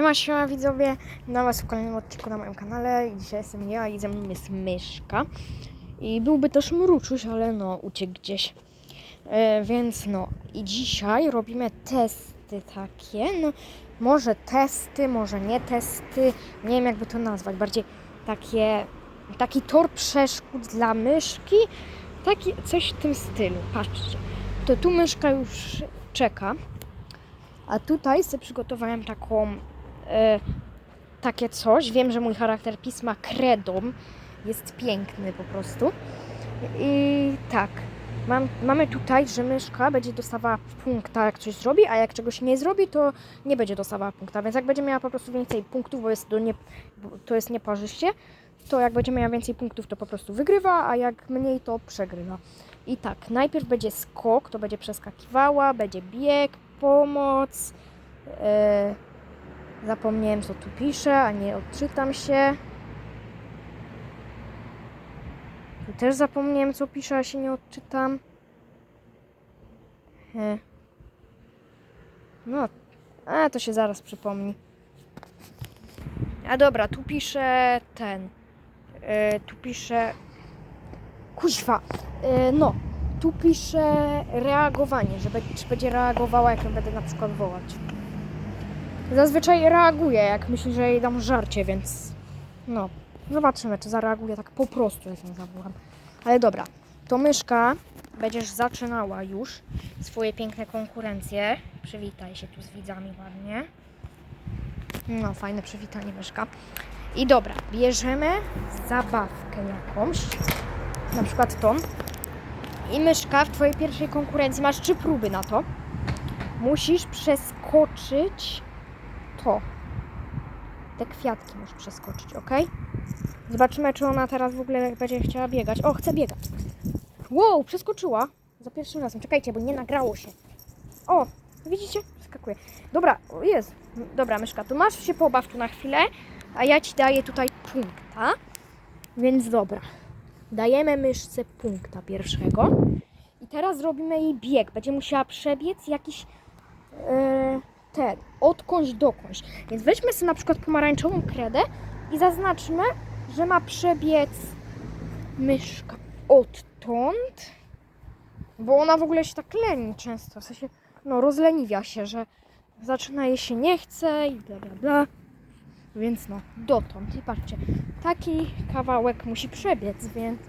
Siema, siema widzowie, na was w kolejnym odcinku na moim kanale. Dzisiaj jestem ja i ze mną jest Myszka. I byłby też Mruczuś, ale no uciekł gdzieś, e, więc no i dzisiaj robimy testy takie, no może testy, może nie testy, nie wiem jakby to nazwać, bardziej takie, taki tor przeszkód dla myszki, taki coś w tym stylu, patrzcie, to tu myszka już czeka, a tutaj sobie przygotowałem taką e, takie coś. Wiem, że mój charakter pisma kredą jest piękny po prostu. I tak, mam, mamy tutaj, że myszka będzie dostawała punkta, jak coś zrobi, a jak czegoś nie zrobi, to nie będzie dostawała punkta. Więc jak będzie miała po prostu więcej punktów, bo jest to, nie, to jest nieparzyście, to jak będzie miała więcej punktów, to po prostu wygrywa, a jak mniej, to przegrywa. I tak, najpierw będzie skok, to będzie przeskakiwała, będzie bieg, pomoc. e, Zapomniałem, co tu pisze, a nie odczytam się. Tu też zapomniałem, co pisze, a się nie odczytam. He. No, a to się zaraz przypomni. A dobra, tu pisze ten. E, tu pisze. Kuźwa. E, no, tu pisze reagowanie, że czy będzie reagowała, jak ją będę na przykład wołać. Zazwyczaj reaguje, jak myśli, że jej dam żarcie, więc no, zobaczymy, czy zareaguje tak po prostu, jak ją zawołam. Ale dobra, to myszka, będziesz zaczynała już swoje piękne konkurencje. Przywitaj się tu z widzami ładnie. No, fajne przywitanie myszka. I dobra, bierzemy zabawkę jakąś, na przykład tą. I myszka w twojej pierwszej konkurencji masz trzy próby na to. Musisz przeskoczyć to. Te kwiatki musisz przeskoczyć, ok? Zobaczymy, czy ona teraz w ogóle będzie chciała biegać. O, chce biegać. Wow, przeskoczyła. Za pierwszym razem. Czekajcie, bo nie nagrało się. O, widzicie? Skakuje. Dobra, jest. Dobra, myszka, to masz się pobaw tu na chwilę, a ja ci daję tutaj punkta. Więc dobra. Dajemy myszce punkta pierwszego. I teraz zrobimy jej bieg. Będzie musiała przebiec jakiś e, ten, odkądś dokądś. Więc weźmy sobie na przykład pomarańczową kredę i zaznaczmy, że ma przebiec myszka odtąd, bo ona w ogóle się tak leni często, w sensie, no rozleniwia się, że zaczyna jej się nie chce i bla bla bla. Więc no, dotąd. I patrzcie, taki kawałek musi przebiec, więc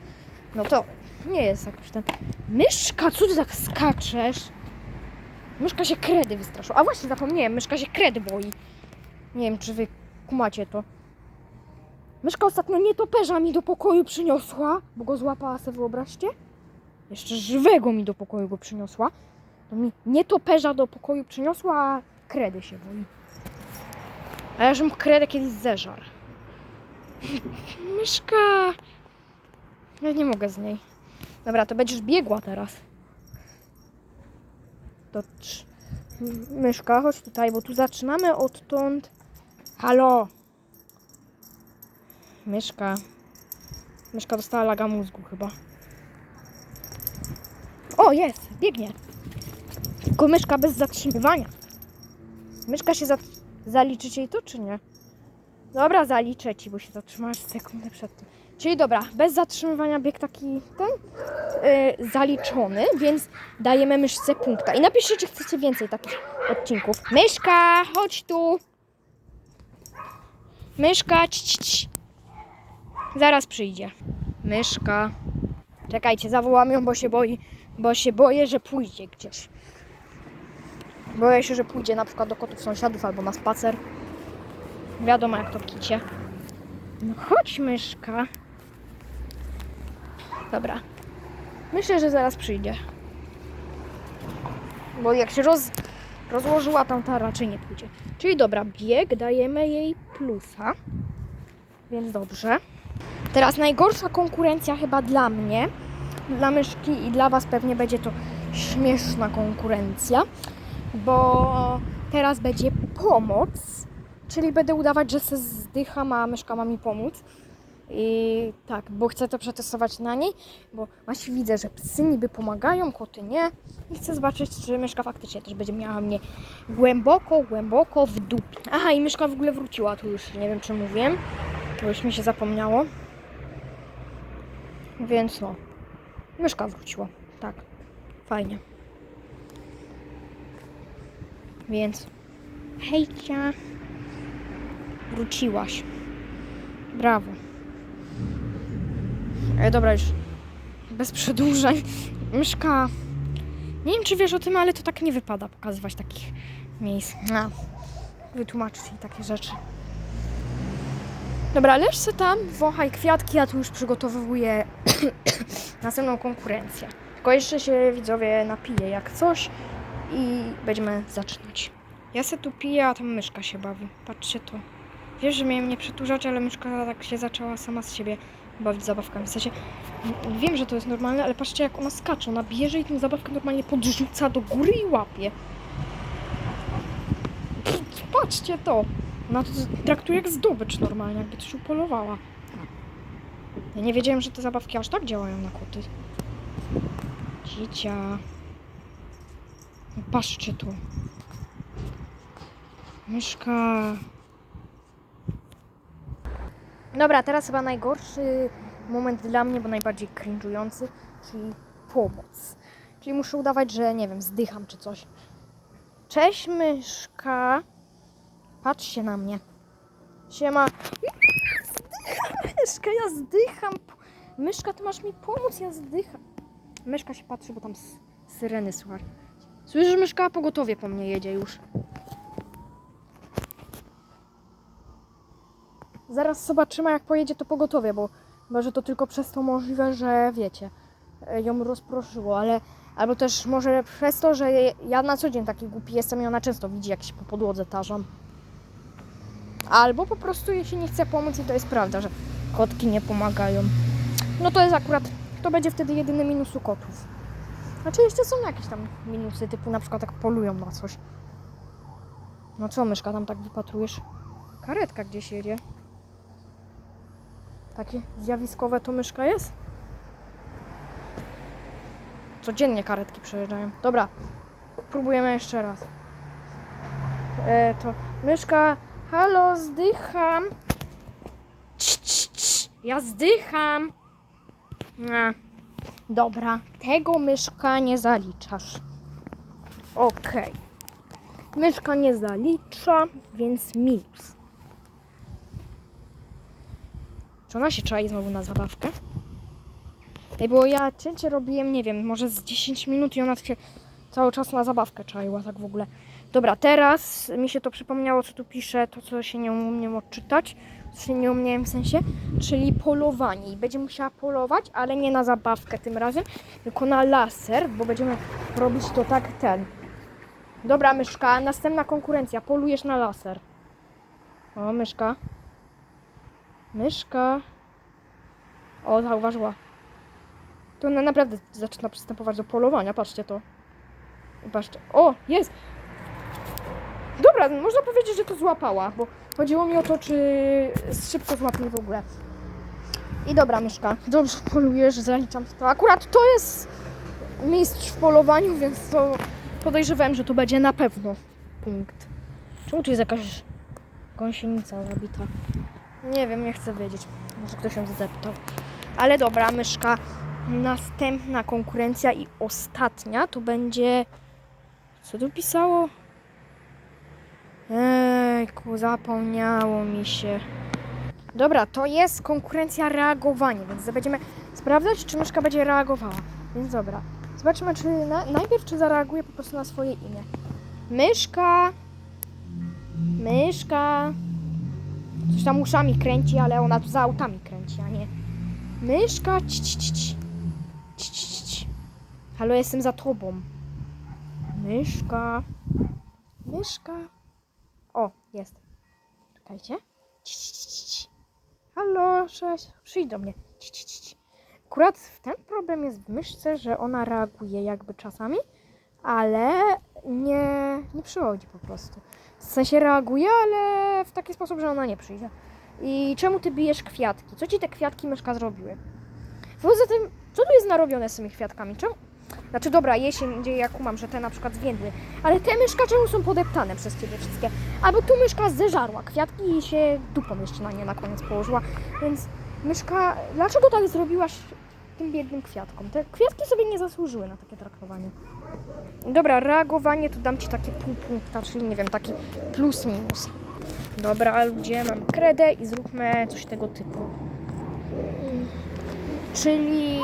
no to nie jest jakoś ten... Myszka, co ty tak skaczesz? Myszka się kredy wystraszyła. A właśnie zapomniałem, myszka się kredy boi. Nie wiem, czy wy kumacie to. Myszka ostatnio nietoperza mi do pokoju przyniosła, bo go złapała se, wyobraźcie. Jeszcze żywego mi do pokoju go przyniosła. To mi nietoperza do pokoju przyniosła, a kredy się boi. A ja żem kredę kiedyś zeżar. Myszka! Ja nie mogę z niej. Dobra, to będziesz biegła teraz. M- Myszka, chodź tutaj, bo tu zaczynamy odtąd. Halo! Myszka. Myszka dostała laga mózgu chyba. O, jest! Biegnie! Tylko myszka bez zatrzymywania. Myszka się za... Zaliczyć jej to, czy nie? Dobra, zaliczę ci, bo się zatrzymasz sekundę przed tym. Czyli dobra, bez zatrzymywania bieg taki ten yy, zaliczony, więc dajemy myszce punkta. I napiszcie, czy chcecie więcej takich odcinków. Myszka, chodź tu. Myszka, ć, ć. Zaraz przyjdzie. Myszka. Czekajcie, zawołam ją, bo się boi, bo się boję, że pójdzie gdzieś. Boję się, że pójdzie na przykład do kotów sąsiadów albo na spacer. Wiadomo jak to kicie. No chodź myszka. Dobra. Myślę, że zaraz przyjdzie. Bo jak się roz, rozłożyła tam, to raczej nie pójdzie. Czyli dobra, bieg dajemy jej plusa. Więc dobrze. Teraz najgorsza konkurencja chyba dla mnie, dla myszki i dla Was pewnie będzie to śmieszna konkurencja, bo teraz będzie pomoc, czyli będę udawać, że se zdycham, a myszka ma mi pomóc. I tak, bo chcę to przetestować na niej, bo właśnie widzę, że psy niby pomagają, koty nie. I chcę zobaczyć, czy myszka faktycznie też będzie miała mnie głęboko, głęboko w dupie. Aha, i myszka w ogóle wróciła, tu już nie wiem, czy mówiłem, bo już mi się zapomniało. Więc no, myszka wróciła, tak, fajnie. Więc hejcia, wróciłaś. Brawo. E, dobra, już bez przedłużeń. Myszka, nie wiem czy wiesz o tym, ale to tak nie wypada pokazywać takich miejsc. No. Wytłumaczyć jej takie rzeczy. Dobra, leż se tam, wąchaj kwiatki, ja tu już przygotowuję następną konkurencję. Tylko jeszcze się widzowie napiję jak coś i będziemy zaczynać. Ja se tu piję, a tam myszka się bawi. Patrzcie to. Wiesz, że miałem nie przedłużać, ale myszka tak się zaczęła sama z siebie bawić zabawkami. W sensie, wiem, że to jest normalne, ale patrzcie jak ona skacze. Ona bierze i tę zabawkę normalnie podrzuca do góry i łapie. Patrzcie to. Ona to traktuje jak zdobycz normalnie, jakby coś upolowała. Ja nie wiedziałem, że te zabawki aż tak działają na koty. Dzicia. Patrzcie tu. Myszka. Dobra, teraz chyba najgorszy moment dla mnie, bo najbardziej cringe'ujący, czyli pomoc. Czyli muszę udawać, że nie wiem, zdycham czy coś. Cześć myszka. Patrz się na mnie. Siema. Zdycham, myszka, ja zdycham. Myszka, ty masz mi pomóc, ja zdycham. Myszka się patrzy, bo tam syreny słychać. Słyszysz, myszka? Pogotowie po mnie jedzie już. Zaraz zobaczymy, jak pojedzie to pogotowie, bo może to tylko przez to możliwe, że wiecie, e, ją rozproszyło, ale albo też może przez to, że ja na co dzień taki głupi jestem i ona często widzi, jak się po podłodze tarzam. Albo po prostu jej się nie chce pomóc i to jest prawda, że kotki nie pomagają. No to jest akurat, to będzie wtedy jedyny minus u kotów. Znaczy jeszcze są jakieś tam minusy, typu na przykład jak polują na coś. No co, myszka, tam tak wypatrujesz? Karetka gdzieś jedzie. Takie zjawiskowe to myszka jest? Codziennie karetki przejeżdżają. Dobra, próbujemy jeszcze raz. E, to myszka, halo, zdycham. Cii, cii, cii. Ja zdycham. A, dobra, tego myszka nie zaliczasz. Okej. Myszka nie zalicza, więc minus. Czy ona się czai znowu na zabawkę? Ej, bo ja cięcie robiłem, nie wiem, może z 10 minut i ona się cały czas na zabawkę czaiła, tak w ogóle. Dobra, teraz mi się to przypomniało, co tu pisze, to co się nie umiem odczytać, co się nie umiałem w sensie, czyli polowanie. I będzie musiała polować, ale nie na zabawkę tym razem, tylko na laser, bo będziemy robić to tak ten. Dobra, myszka, następna konkurencja, polujesz na laser. O, myszka. Myszka. O, zauważyła. To ona naprawdę zaczyna przystępować do polowania, patrzcie to. Patrzcie. O, jest! Dobra, można powiedzieć, że to złapała, bo chodziło mi o to, czy szybko złapie w ogóle. I dobra, myszka, dobrze polujesz, zaliczam to. Akurat to jest mistrz w polowaniu, więc to podejrzewałem, że to będzie na pewno punkt. Czemu tu jest jakaś gąsienica zabita? Nie wiem, nie chcę wiedzieć. Może ktoś ją zdeptał. Ale dobra, myszka. Następna konkurencja i ostatnia to będzie. Co tu pisało? Ejku, zapomniało mi się. Dobra, to jest konkurencja reagowanie, więc będziemy sprawdzać, czy myszka będzie reagowała. Więc dobra. Zobaczmy, czy na, najpierw czy zareaguje po prostu na swoje imię. Myszka. Myszka. Coś tam uszami kręci, ale ona tu za autami kręci, a nie. Myszka. Ci, ci. Ci, ci, ci, ci. Halo, jestem za tobą. Myszka. Myszka. O, jest. Czekajcie. Ci, ci, ci, ci, ci. Halo, cześć. Przyjdź do mnie. Ci, ci. Akurat ten problem jest w myszce, że ona reaguje jakby czasami, ale nie, nie przychodzi po prostu. W sensie reaguje, ale w taki sposób, że ona nie przyjdzie. I czemu ty bijesz kwiatki? Co ci te kwiatki myszka zrobiły? Poza tym, co tu jest narobione z tymi kwiatkami? Czemu? Znaczy dobra, jesień, gdzie ja kumam, że te na przykład zwiędły, ale te myszka czemu są podeptane przez ciebie wszystkie? Albo tu myszka zeżarła kwiatki i się dupą jeszcze na nie na koniec położyła, więc myszka, dlaczego tak zrobiłaś tym biednym kwiatkom? Te kwiatki sobie nie zasłużyły na takie traktowanie. Dobra, reagowanie to dam ci takie pół punkta, czyli nie wiem, taki plus minus. Dobra, ludzie, mam kredę i zróbmy coś tego typu. Czyli...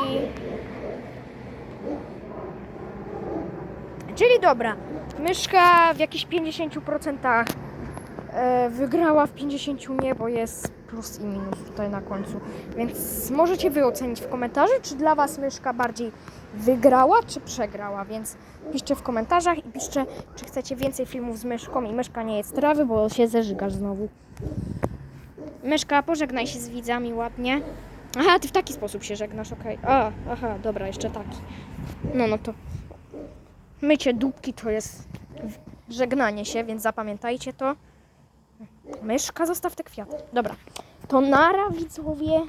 Czyli dobra, myszka w jakichś 50% e, wygrała, w 50% nie, bo jest plus i minus tutaj na końcu. Więc możecie wy ocenić w komentarzu, czy dla was myszka bardziej wygrała, czy przegrała. Więc piszcie w komentarzach i piszcie, czy chcecie więcej filmów z myszką i myszka nie jest trawy, bo się zeżygasz znowu. Myszka, pożegnaj się z widzami ładnie. Aha, ty w taki sposób się żegnasz, okej. A, aha, dobra, jeszcze taki. No, no to mycie dupki to jest żegnanie się, więc zapamiętajcie to. Myszka, zostaw te kwiaty. Dobra, to nara widzowie.